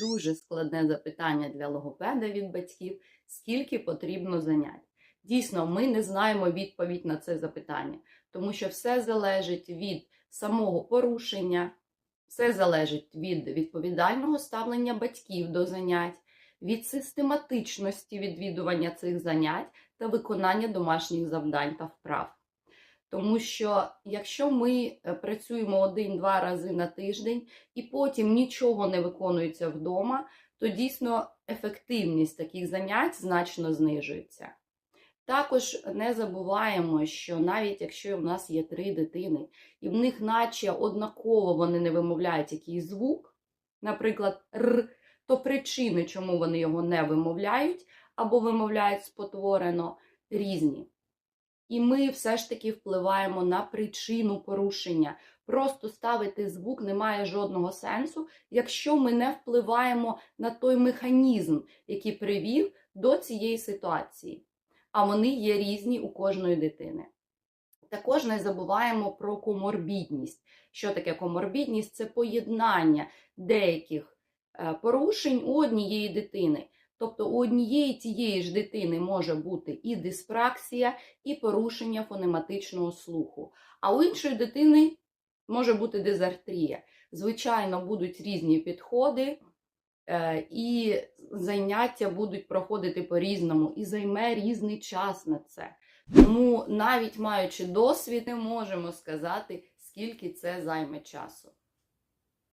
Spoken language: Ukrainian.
дуже складне запитання для логопеда від батьків, скільки потрібно занять. Дійсно, ми не знаємо відповідь на це запитання, тому що все залежить від самого порушення, все залежить від відповідального ставлення батьків до занять, від систематичності відвідування цих занять та виконання домашніх завдань та вправ. Тому що якщо ми е, працюємо один-два рази на тиждень і потім нічого не виконується вдома, то дійсно ефективність таких занять значно знижується. Також не забуваємо, що навіть якщо у нас є три дитини, і в них наче однаково вони не вимовляють якийсь звук, наприклад, р, то причини, чому вони його не вимовляють або вимовляють спотворено, різні. І ми все ж таки впливаємо на причину порушення. Просто ставити звук не має жодного сенсу, якщо ми не впливаємо на той механізм, який привів до цієї ситуації. А вони є різні у кожної дитини. Також не забуваємо про коморбідність. Що таке коморбідність? Це поєднання деяких е, порушень у однієї дитини. Тобто у однієї тієї ж дитини може бути і диспраксія, і порушення фонематичного слуху, а у іншої дитини може бути дизартрія. Звичайно, будуть різні підходи, е, і заняття будуть проходити по-різному, і займе різний час на це. Тому, навіть маючи досвід, не можемо сказати, скільки це займе часу.